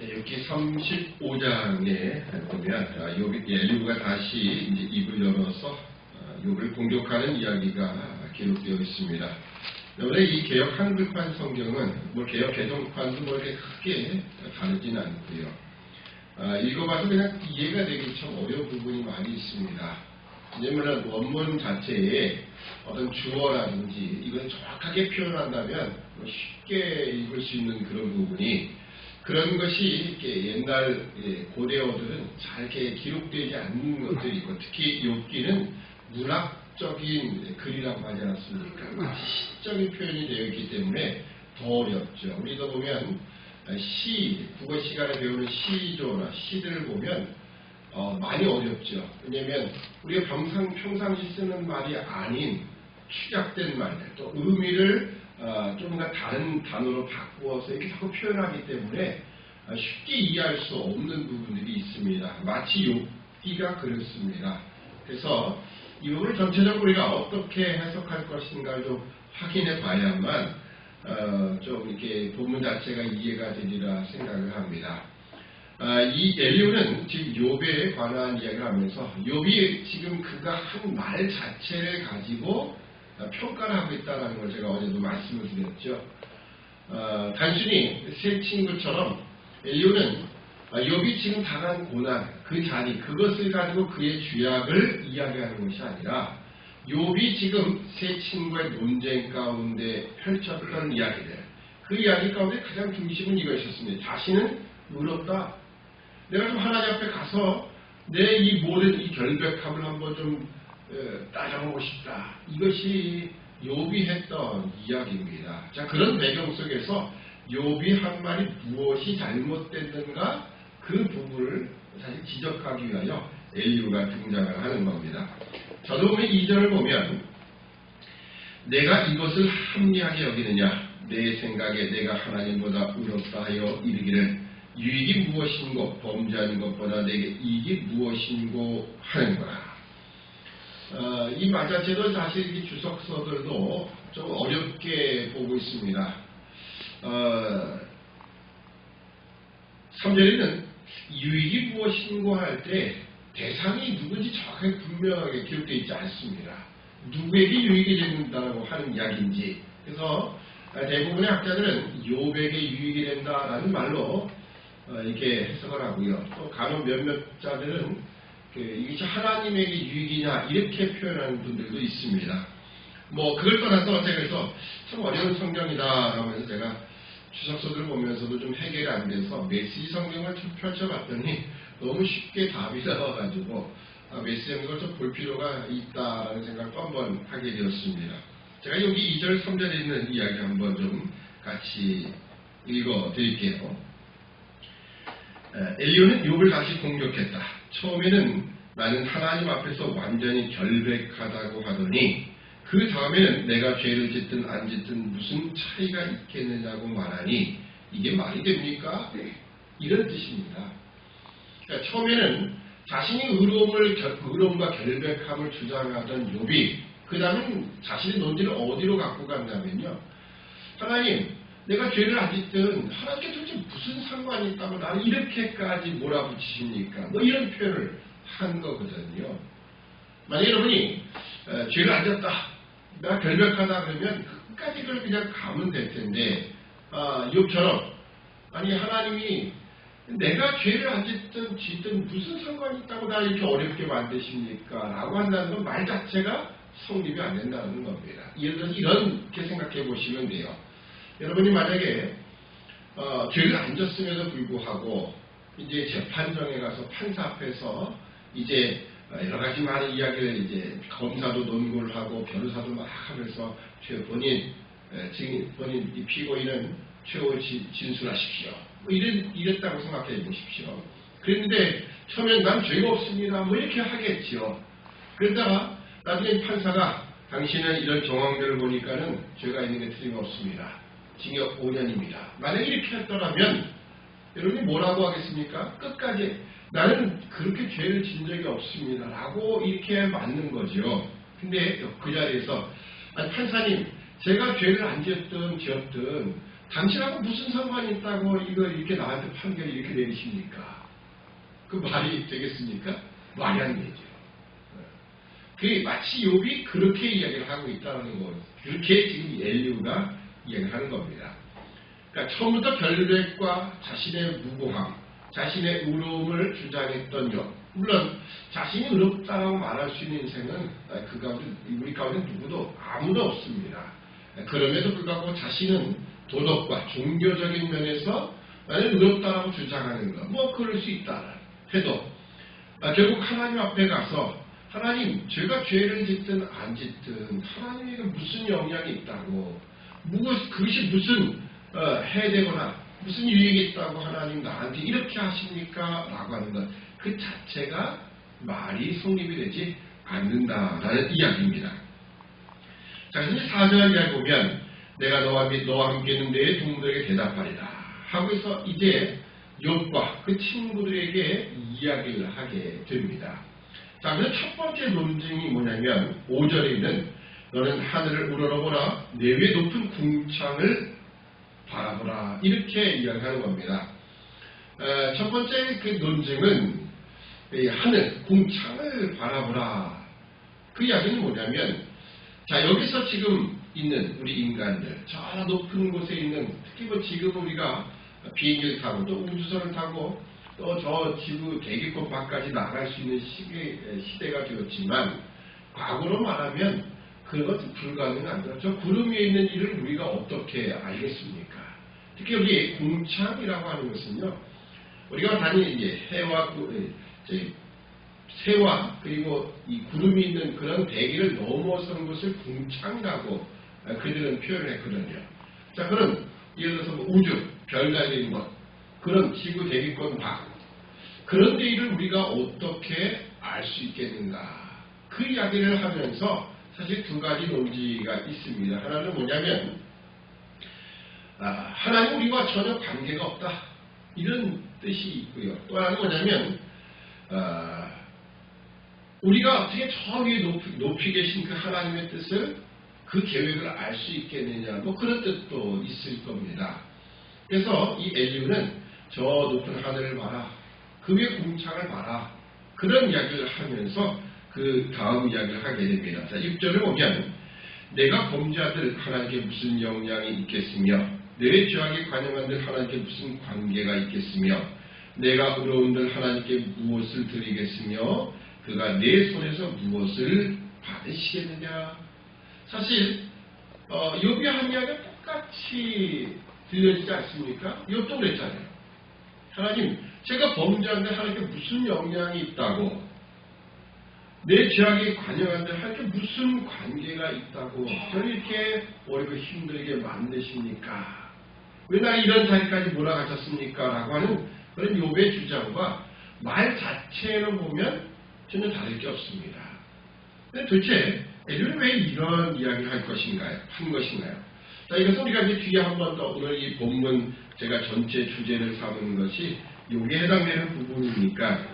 네, 여기 35장에 보면 아, 요비- 예, 엘리후가 다시 이제 입을 열어서 아, 욥을 공격하는 이야기가 기록되어 있습니다. 원래 이 개혁 한글판 성경은 뭐 개혁 개정판도 뭐 이렇게 크게 다르지는 않고요. 아, 읽어봐도 그냥 이해가 되기 참 어려운 부분이 많이 있습니다. 왜냐면 원문 자체에 어떤 주어라든지 이걸 정확하게 표현한다면 뭐 쉽게 읽을 수 있는 그런 부분이 그런 것이 옛날 예, 고대어들은 잘 기록되지 않는 것들이 있고 특히 욥기는 문학적인 글이라고 하지 않았습니까? 시적인 표현이 되어 있기 때문에 더 어렵죠. 우리도 보면 시, 국어 시간에 배우는 시조나 시들을 보면 어, 많이 어렵죠. 왜냐하면 우리가 평상, 평상시 쓰는 말이 아닌 축약된 말들, 또 의미를 어, 좀더 다른 단어로 바꾸어서 이렇게 자꾸 표현하기 때문에 어, 쉽게 이해할 수 없는 부분들이 있습니다. 마치 욥기가 그렇습니다. 그래서 이 부분을 전체적으로 우리가 어떻게 해석할 것인가를 좀 확인해 봐야만 어, 좀 이렇게 본문 자체가 이해가 되리라 생각을 합니다. 아, 이 엘리오는 지금 욥에 관한 이야기를 하면서 욥이 지금 그가 한 말 자체를 가지고 아, 평가를 하고 있다는 걸 제가 어제도 말씀을 드렸죠. 아, 단순히 세 친구처럼 엘리오는 아, 욥이 지금 당한 고난, 그 자리, 그것을 가지고 그의 주약을 이야기하는 것이 아니라 욥이 지금 세 친구의 논쟁 가운데 펼쳤던 이야기들, 그 이야기 가운데 가장 중심은 이것이었습니다. 자신은 의롭다. 내가 좀 하나님 앞에 가서 내 이 모든 이 결백함을 한번 좀 어, 따져보고 싶다. 이것이 욥이 했던 이야기입니다. 자 그런 배경 속에서 욥이 한 말이 무엇이 잘못됐는가 그 부분을 사실 지적하기 위하여 엘리우가 등장을 하는 겁니다. 저도 보면 2절을 보면 내가 이것을 합리하게 여기느냐 내 생각에 내가 하나님보다 의롭다 하여 이르기를 유익이 무엇인고 범죄하는 것보다 내게 이익이 무엇인고 하는 거라. 어, 이 말 자체도 사실 이 주석서들도 좀 어렵게 보고 있습니다. 어, 3절에는 유익이 무엇인고 할 때 대상이 누군지 정확하게 분명하게 기록되어 있지 않습니다. 누구에게 유익이 된다고 하는 이야기인지 그래서 대부분의 학자들은 요백에 유익이 된다라는 말로 어, 이렇게 해석을 하고요. 또 간혹 몇몇 자들은 그 이것이 하나님에게 유익이냐 이렇게 표현하는 분들도 있습니다. 뭐 그걸 떠나서 제가 그래서 참 어려운 성경이다 라면서 제가 주석서들을 보면서도 좀 해결이 안 돼서 메시지 성경을 좀 펼쳐봤더니 너무 쉽게 답이 나와가지고 아, 메시지 성경을 좀 볼 필요가 있다라는 생각도 한번 하게 되었습니다. 제가 여기 2절, 3절에 있는 이야기 한번 좀 같이 읽어 드릴게요. 엘리오는 욥을 다시 공격했다. 처음에는 나는 하나님 앞에서 완전히 결백하다고 하더니 그 다음에는 내가 죄를 짓든 안 짓든 무슨 차이가 있겠느냐고 말하니 이게 말이 됩니까? 이런 뜻입니다. 그러니까 처음에는 자신이 의로움을 의로움과 결백함을 주장하던 욥이 그 다음엔 자신의 논지를 어디로 갖고 간다면요. 하나님, 내가 죄를 안 짓든 하나님께 도대체 무슨 상관이 있다고 나를 이렇게까지 몰아붙이십니까? 뭐 이런 표현을 한 거거든요. 만약 여러분이 에, 죄를 안 졌다, 내가 결백하다 그러면 끝까지 그걸 그냥 가면 될 텐데 아, 욥처럼 아니 하나님이 내가 죄를 안 짓든 짓든 무슨 상관이 있다고 나를 이렇게 어렵게 만드십니까? 라고 한다는 건 말 자체가 성립이 안 된다는 겁니다. 예를 들어서 이렇게 생각해 보시면 돼요. 여러분이 만약에 어, 죄를 안 졌음에도 불구하고 이제 재판정에 가서 판사 앞에서 이제 여러 가지 많은 이야기를 이제 검사도 논고를 하고 변호사도 막 하면서 최 본인 증인 본인 이 피고인은 최후 진술하십시오. 뭐 이런 이랬다고 생각해 보십시오. 그런데 처음엔 난 죄가 없습니다. 뭐 이렇게 하겠지요. 그러다가 나중에 판사가 당신은 이런 정황들을 보니까는 죄가 있는 게 틀림없습니다. 징역 5년입니다. 만약 이렇게 했더라면 여러분이 뭐라고 하겠습니까? 끝까지 나는 그렇게 죄를 진 적이 없습니다. 라고 이렇게 맞는 거죠. 근데 그 자리에서 아니, 판사님 제가 죄를 안 지었든 지었든 당신하고 무슨 상관이 있다고 이걸 이렇게 나한테 판결 이렇게 내리십니까? 그 말이 되겠습니까? 말이 안 되죠. 그 마치 욥이 그렇게 이야기를 하고 있다는 거, 그렇게 지금 엘리우가 이야기하는 겁니다. 그러니까 처음부터 결백과 자신의 무고함, 자신의 의로움을 주장했던 욥. 물론 자신이 의롭다고 말할 수 있는 인생은 그 가운데 우리 가운데 누구도 아무도 없습니다. 그럼에도 불구하고 자신은 도덕과 종교적인 면에서 나는 의롭다라고 주장하는 것, 뭐 그럴 수 있다 해도 아, 결국 하나님 앞에 가서 하나님 제가 죄를 짓든 안 짓든 하나님에게 무슨 영향이 있다고 무엇 그것이 무슨 어, 해되거나 무슨 유익이 있다고 하나님 나한테 이렇게 하십니까? 라고 하는 것 그 자체가 말이 성립이 되지 않는다라는 이야기입니다. 자, 그래서 4절 이야기 보면 내가 너와 및 너와 함께 있는 내 동물에게 대답하리라 하고서 이제 욥과 그 친구들에게 이야기를 하게 됩니다. 자, 그래서 첫 번째 논증이 뭐냐면 5절에 있는 너는 하늘을 우러러보라. 내 위에 높은 궁창을 바라보라. 이렇게 이야기하는 겁니다. 어, 첫 번째 그 논증은 이 하늘 궁창을 바라보라. 그 이야기는 뭐냐면 자 여기서 지금 있는 우리 인간들 저 높은 곳에 있는 특히 뭐 지금 우리가 비행기를 타고 또 우주선을 타고 또 저 지구 대기권 밖까지 나갈 수 있는 시기, 시대가 되었지만 과거로 말하면 그런 것은 불가능한 거죠. 저 구름 위에 있는 일을 우리가 어떻게 알겠습니까? 특히 여기 공창이라고 하는 것은요. 우리가 단위 이제 해와 구, 새와 그리고 이 구름이 있는 그런 대기를 넘어서는 것을 궁창이라고 그들은 표현을 했거든요. 자, 그런 예를 들어서 뭐 우주, 별 달린 것, 그런 지구 대기권 밖, 그런 데를 우리가 어떻게 알 수 있겠는가? 그 이야기를 하면서 사실 두 가지 논지가 있습니다. 하나는 뭐냐면 아, 하나님 우리와 전혀 관계가 없다. 이런 뜻이 있고요. 또 하나는 뭐냐면 아, 우리가 어떻게 저 위에 높이, 높이 계신 그 하나님의 뜻을 그 계획을 알 수 있겠느냐 뭐 그런 뜻도 있을 겁니다. 그래서 이 엘리우는 저 높은 하늘을 봐라. 그 위에 궁창을 봐라. 그런 이야기를 하면서 그 다음 이야기를 하게 됩니다. 자, 6절을 보면 내가 범죄하들 하나님께 무슨 영향이 있겠으며 내 죄악에 관여한들 하나님께 무슨 관계가 있겠으며 내가 의로운들 하나님께 무엇을 드리겠으며 그가 내 손에서 무엇을 받으시겠느냐 사실 어, 욥이 한 이야기가 똑같이 들려지지 않습니까? 욥도 그랬잖아요. 하나님, 제가 범죄하는데 하나님께 무슨 영향이 있다고 내 죄악에 관여하는데 하나님께 무슨 관계가 있다고 저를 이렇게 어렵고 힘들게 만드십니까? 왜 나 이런 자리까지 몰아가셨습니까? 라고 하는 그런 욥의 주장과 말 자체로 보면 전혀 다를 게 없습니다. 근데 도대체 에리는 왜 이런 이야기를 할 것인가요? 한 것인가요? 자, 이것은 우리가 이제 뒤에 한 번 더 오늘 이 본문 제가 전체 주제를 삼은 것이 여기에 해당되는 부분이니까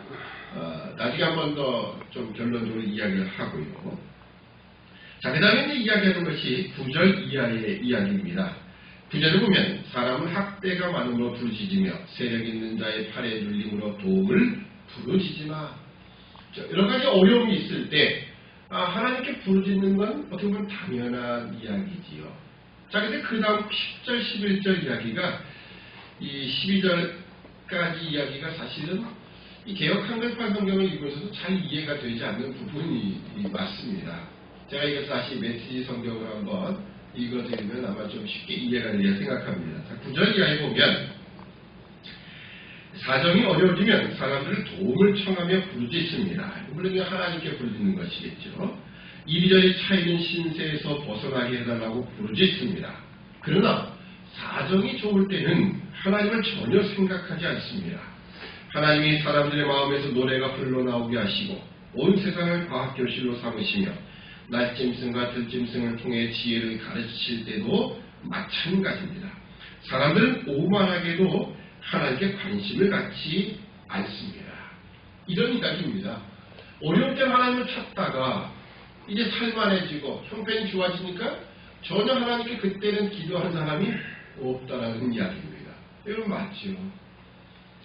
어, 나중에 한 번 더 좀 결론적으로 이야기를 하고요. 자, 그 다음에 이제 이야기하는 것이 구절 이하의 이야기입니다. 구절을 보면 사람은 학대가 많음으로 부르짖으며 세력 있는 자의 팔에 눌림으로 도움을 부르짖으마. 여러 가지 어려움이 있을 때 아, 하나님께 부르짖는 건 어떻게 보면 당연한 이야기지요. 자, 근데 그 다음 10절, 11절 이야기가 이 12절까지 이야기가 사실은 이 개혁 한글판 성경을 읽으면서도 잘 이해가 되지 않는 부분이 맞습니다. 제가 이것을 다시 메시지 성경을 한번 읽어드리면 아마 좀 쉽게 이해가 되리라 생각합니다. 자, 9절 이하에 보면 사정이 어려워지면 사람들을 도움을 청하며 부르짖습니다. 물론 하나님께 부르짖는 것이겠죠. 이리저리 차이는 신세에서 벗어나게 해달라고 부르짖습니다. 그러나 사정이 좋을 때는 하나님을 전혀 생각하지 않습니다. 하나님이 사람들의 마음에서 노래가 흘러나오게 하시고 온 세상을 과학교실로 삼으시며 날짐승과 들짐승을 통해 지혜를 가르치실 때도 마찬가지입니다. 사람들은 오만하게도 하나님께 관심을 갖지 않습니다. 이런 이야기입니다. 어려울 때 하나님을 찾다가 이제 살만해지고 형편이 좋아지니까 전혀 하나님께 그때는 기도한 사람이 없다라는 이야기입니다. 여러분 맞죠?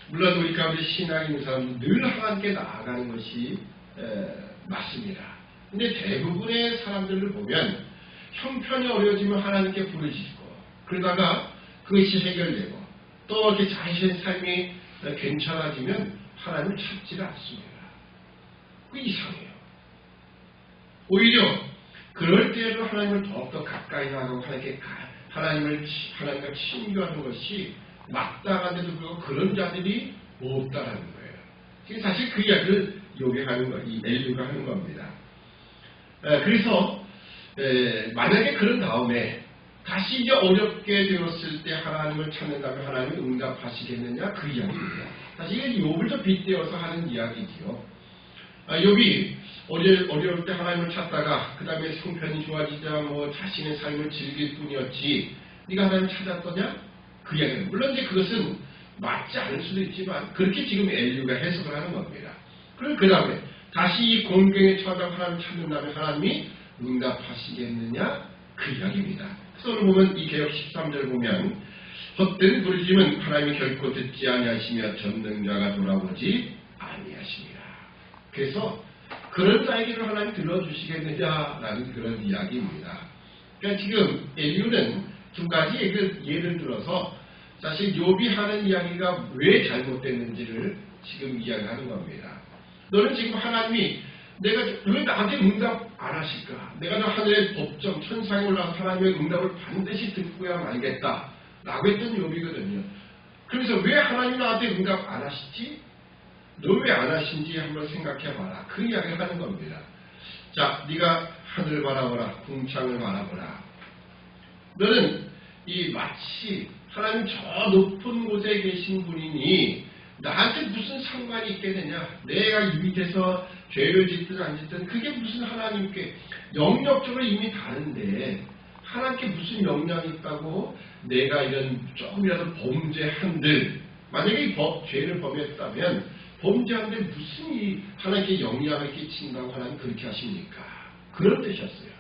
물론 우리 가운데 신앙 있는 사람은 늘 하나님께 나아가는 것이 에, 맞습니다. 근데 대부분의 사람들을 보면 형편이 어려워지면 하나님께 부르짖고 그러다가 그것이 해결되고 또 이렇게 자신의 삶이 괜찮아지면 하나님을 찾지 않습니다. 그 이상해요. 오히려 그럴 때에도 하나님을 더욱더 가까이 나가고 하나님께 가- 하나님을 치- 하나님과 친교하는 것이 마땅한데도 불구하고 그런 자들이 없다라는 거예요. 지금 사실 그 이야기를 요구하는 거, 이 엘류가 하는 겁니다. 에, 그래서 에, 만약에 그런 다음에 다시 이제 어렵게 되었을 때 하나님을 찾는다면 하나님이 응답하시겠느냐 그 이야기입니다. 사실 이게 욥을 좀 빗대어서 하는 이야기지요. 아, 욥이 어려, 어려울 때 하나님을 찾다가 그 다음에 성편이 좋아지자 뭐 자신의 삶을 즐길 뿐이었지 네가 하나님을 찾았더냐? 그 이야기는 물론 이제 그것은 맞지 않을 수도 있지만 그렇게 지금 엘류가 해석을 하는 겁니다. 그리고 그 다음에 다시 이 공경에 처하다 하나님을 찾는다면 하나님이 응답하시겠느냐? 그 이야기입니다. 그래서 오늘 보면 이 개혁 13절 보면 헛된 부르짖음은 하나님이 결코 듣지 아니하시며 전능자가 돌아오지 아니하십니다. 그래서 그런 자에게는 하나님 들어주시겠느냐라는 그런 이야기입니다. 그러니까 지금 엘리우는 두 가지 예를, 예를 들어서 사실 욥이 하는 이야기가 왜 잘못됐는지를 지금 이야기하는 겁니다. 너는 지금 하나님이 내가 왜 나한테 응답 안 하실까? 내가 저 하늘의 법정 천상에 올라서 하나님의 응답을 반드시 듣고야 말겠다. 라고 했던 욥이거든요. 그래서 왜 하나님 나한테 응답 안 하시지? 너 왜 안 하신지 한번 생각해봐라. 그 이야기를 하는 겁니다. 자, 네가 하늘 바라보라. 궁창을 바라보라. 너는 이 마치 하나님 저 높은 곳에 계신 분이니 나한테 무슨 상관이 있겠느냐? 내가 이 밑에서 죄를 짓든 안 짓든 그게 무슨 하나님께 영역적으로 이미 다른데 하나님께 무슨 영향이 있다고 내가 이런 조금이라도 범죄한들 만약에 이 법, 죄를 범했다면 범죄한데 무슨 이 하나님께 영향을 끼친다고 하나님 그렇게 하십니까? 그런 뜻이었어요.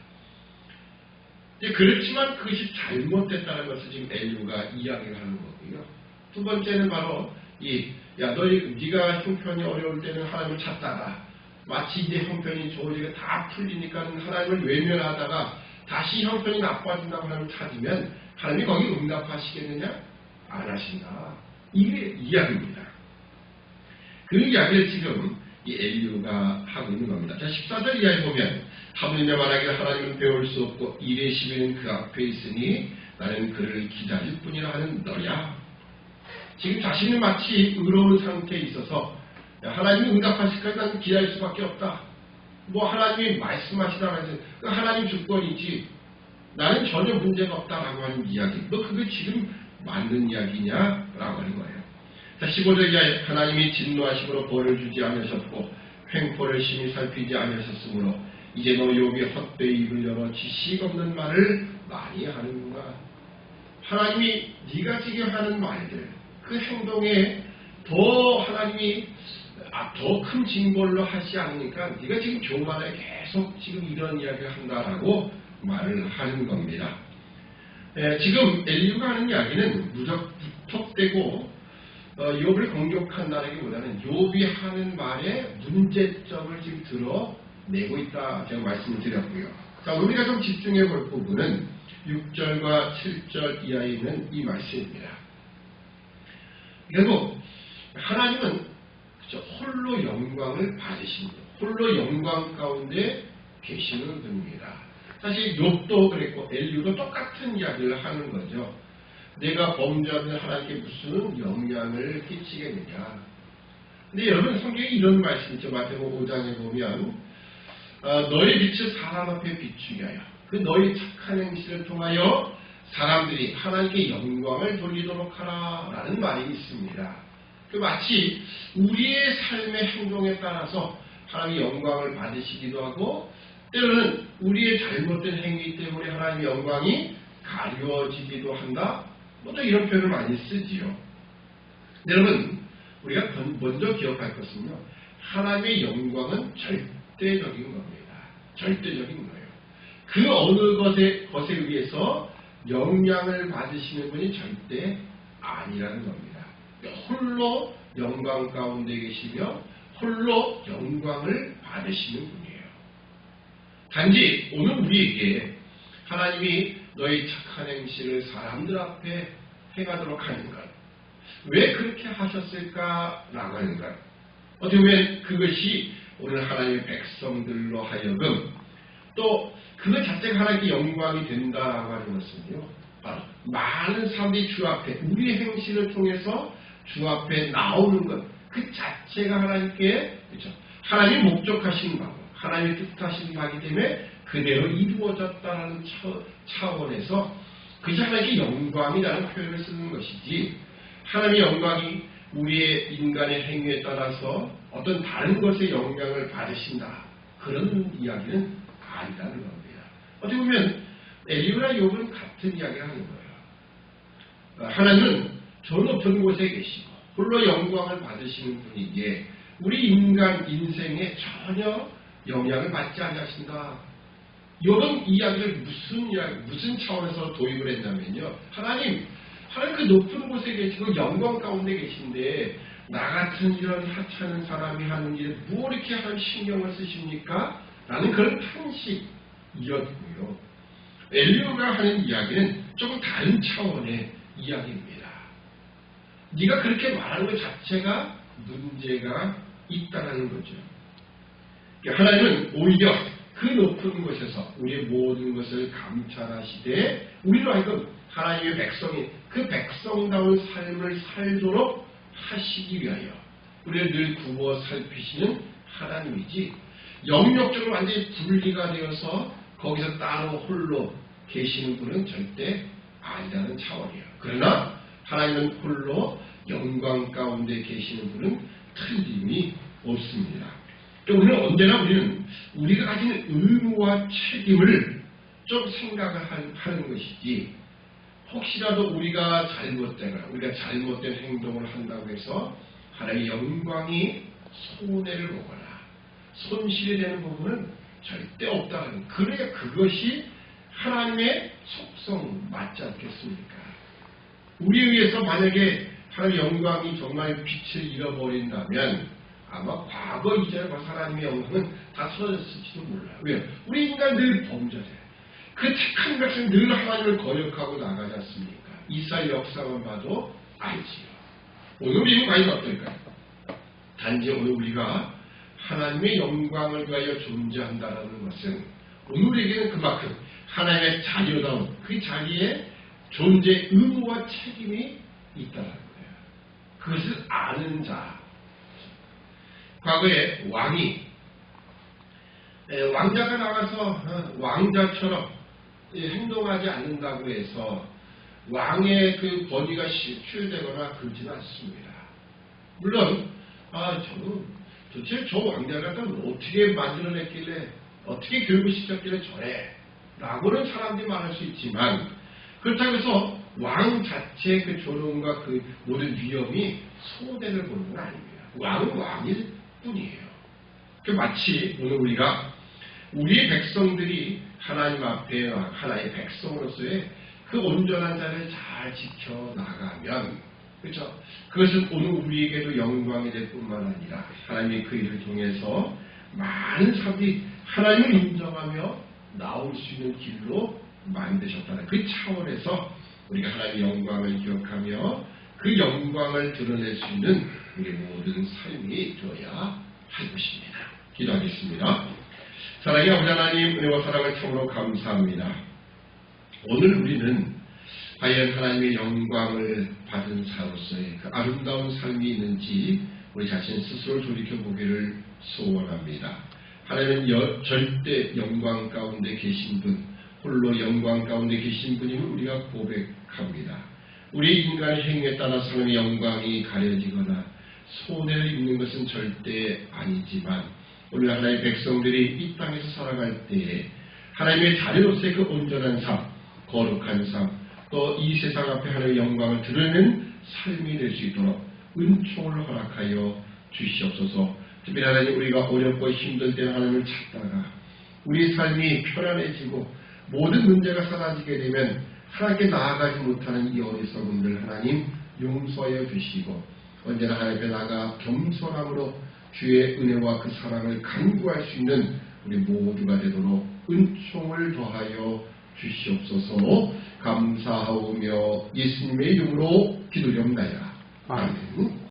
이제 그렇지만 그것이 잘못됐다는 것을 지금 엘류가 이야기를 하는 거고요. 두 번째는 바로 이, 야, 너희, 네가 형편이 어려울 때는 하나님을 찾다가 마치 이제 형편이 좋으니까 다 풀리니까 하나님을 외면하다가 다시 형편이 나빠진다고 하나님을 찾으면 하나님이 거기 응답하시겠느냐? 안 하신다. 이게 이야기입니다. 그 이야기를 지금 이 엘리우가 하고 있는 겁니다. 자, 14절 이하에 보면 하물며 말하기를 하나님은 배울 수 없고 일의 시비는 그 앞에 있으니 나는 그를 기다릴 뿐이라 하는 너야. 지금 자신은 마치 의로운 상태에 있어서 하나님이 응답하실 까지 나는 기다릴 수밖에 없다. 뭐 하나님이 말씀하시다 해서 그 하나님 주권이지 나는 전혀 문제가 없다라고 하는 이야기. 너 그게 지금 맞는 이야기냐라고 하는 거예요. 자, 15절 이하에 하나님이 진노하심으로 벌을 주지 않으셨고 횡포를 심히 살피지 않으셨으므로 이제 너 욥이 헛되이 입을 열어 지식 없는 말을 많이 하는구나. 하나님이 네가 지금 하는 말들 그 행동에 더 하나님이 아, 더큰 징벌로 하지 않으니까 네가 지금 교만에 계속 지금 이런 이야기를 한다라고 말을 하는 겁니다. 에, 지금 엘리우가 하는 이야기는 무적 어, 욥을 공격한다기보다는 욥이 하는 말에 문제점을 지금 들어내고 있다 제가 말씀을 드렸고요. 자, 우리가 좀 집중해 볼 부분은 6절과 7절 이하에 있는 이 말씀입니다. 결국 하나님은 그쵸, 홀로 영광을 분, 홀로 영광 가운데 계시는 분입니다. 사실 욥도 그랬고 엘리우도 똑같은 이야기를 하는 거죠. 내가 범죄하면 하나님께 무슨 영향을 끼치겠느냐. 근데 여러분 성경에 이런 말씀 있죠. 마태복음 5장에 보면 어, 너의 빛을 사람 앞에 비추게 하여 그 너의 착한 행실을 통하여 사람들이 하나님께 영광을 돌리도록 하라 라는 말이 있습니다. 그 마치 우리의 삶의 행동에 따라서 하나님의 영광을 받으시기도 하고 때로는 우리의 잘못된 행위 때문에 하나님의 영광이 가려지기도 한다. 뭐또 이런 표현을 많이 쓰지요. 여러분 우리가 먼저 기억할 것은요. 하나님의 영광은 절대적인 겁니다. 절대적인 거예요. 그 어느 것에, 것에 의해서 영향을 받으시는 분이 절대 아니라는 겁니다. 홀로 영광 가운데 계시며 홀로 영광을 받으시는 분이에요. 단지 오늘 우리에게 하나님이 너희 착한 행실을 사람들 앞에 행하도록 하는 것. 왜 그렇게 하셨을까라고 하는 것. 어떻게 보면 그것이 오늘 하나님의 백성들로 하여금 또 그것 자체가 하나님께 영광이 된다라고 하는 것은요. 바로 많은 사람들이 주 앞에 우리의 행실을 통해서 주 앞에 나오는 것. 그 자체가 하나님께 그렇죠. 하나님 목적하신 바고 하나님의 뜻하신 바기 때문에 그대로 이루어졌다는 차원에서 그것이 하나님께 영광이라는 표현을 쓰는 것이지 하나님의 영광이 우리의 인간의 행위에 따라서 어떤 다른 것의 영향을 받으신다. 그런 이야기는 아니라는 겁니다. 어떻게 보면 엘리우나 욥은 같은 이야기를 하는 거예요. 하나님은 저 높은 곳에 계시고 홀로 영광을 받으시는 분이기에 우리 인간 인생에 전혀 영향을 받지 않으신다. 이런 이야기를 무슨 이야기, 무슨 차원에서 도입을 했냐면요. 하나님, 하나님 그 높은 곳에 계시고 영광 가운데 계신데 나 같은 이런 하찮은 사람이 하는 일에 뭐 이렇게 하나님 신경을 쓰십니까? 라는 그런 탄식이었고요. 엘리오가 하는 이야기는 조금 다른 차원의 이야기입니다. 네가 그렇게 말하는 것 자체가 문제가 있다는 거죠. 하나님은 오히려 그 높은 곳에서 우리의 모든 것을 감찰하시되 우리로 하여금 하나님의 백성이 그 백성다운 삶을 살도록 하시기 위하여 우리를 늘 구워 살피시는 하나님이지 영역적으로 완전히 분리가 되어서 거기서 따로 홀로 계시는 분은 절대 아니라는 차원이에요. 그러나 하나님은 홀로 영광 가운데 계시는 분은 틀림이 없습니다. 우리는 언제나 우리는 우리가 가진 의무와 책임을 좀 생각을 하는 것이지 혹시라도 우리가 잘못되거나 우리가 잘못된 행동을 한다고 해서 하나님의 영광이 손해를 보거나 손실이 되는 부분은 절대 없다는 그래야 그것이 하나님의 속성 맞지 않겠습니까? 우리에 의해서 만약에 하나님의 영광이 정말 빛을 잃어버린다면 아마 과거 이전에 벌써 하나님의 영광은 다 사라졌을지도 몰라요. 왜요? 우리 인간 늘 범죄해. 그 착한 백성이 늘 하나님을 거역하고 나가지 않습니까? 이스라엘 역사만 봐도 알지요. 오늘 우리는 과연 어떨까요? 단지 오늘 우리가 하나님의 영광을 위하여 존재한다는 것은 오늘 우리에게는 그만큼 하나님의 자녀다운 그 자기의 존재 의무와 책임이 있다는 거예요. 그것을 아는 자. 과거에 왕이 왕자가 나가서 어, 왕자처럼 행동하지 않는다고 해서 왕의 그 권위가 실추되거나 그러지는 않습니다. 물론 아 저는 도대체 저 왕자가 어떻게 만들어냈길래 어떻게 교육을 시켰길래 저래 라고는 사람들이 말할 수 있지만 그렇다고 해서 왕 자체의 그 존엄과 그 모든 위험이 소대를 보는 건 아닙니다. 왕은 왕일 뿐이에요. 그 마치 오늘 우리가 우리 백성들이 하나님 앞에 하나의 백성으로서의 그 온전한 자를 잘 지켜 나가면 그렇죠? 그것은 오늘 우리에게도 영광이 될 뿐만 아니라 하나님의 그 일을 통해서 많은 사람들이 하나님을 인정하며 나올 수 있는 길로 만드셨다는 그 차원에서 우리가 하나님의 영광을 기억하며 그 영광을 드러낼 수 있는 우리 모든 삶이 되어야 할 것입니다. 기도하겠습니다. 사랑의 아버지 하나님 은혜와 사랑을 참으로 감사합니다. 오늘 우리는 과연 하나님의 영광을 받은 사로서의 그 아름다운 삶이 있는지 우리 자신 스스로 돌이켜보기를 소원합니다. 하나님은 여, 절대 영광 가운데 계신 분, 홀로 영광 가운데 계신 분임을 우리가 고백합니다. 우리 인간의 행위에 따라 하나님의 영광이 가려지거나 손해를 입는 것은 절대 아니지만 오늘 하나님의 백성들이 이 땅에서 살아갈 때에 하나님의 자녀로서의 그 온전한 삶, 거룩한 삶, 또 이 세상 앞에 하나님의 영광을 드러내는 삶이 될 수 있도록 은총을 허락하여 주시옵소서. 특별히 하나님 우리가 어렵고 힘들 때 하나님을 찾다가 우리 삶이 편안해지고 모든 문제가 사라지게 되면 하나님께 나아가지 못하는 이 어리석음들 하나님 용서하여 주시고 언제나 하나님 앞에 나가 겸손함으로 주의 은혜와 그 사랑을 간구할 수 있는 우리 모두가 되도록 은총을 더하여 주시옵소서 감사하오며 예수님의 이름으로 기도리옵나이다. 아멘.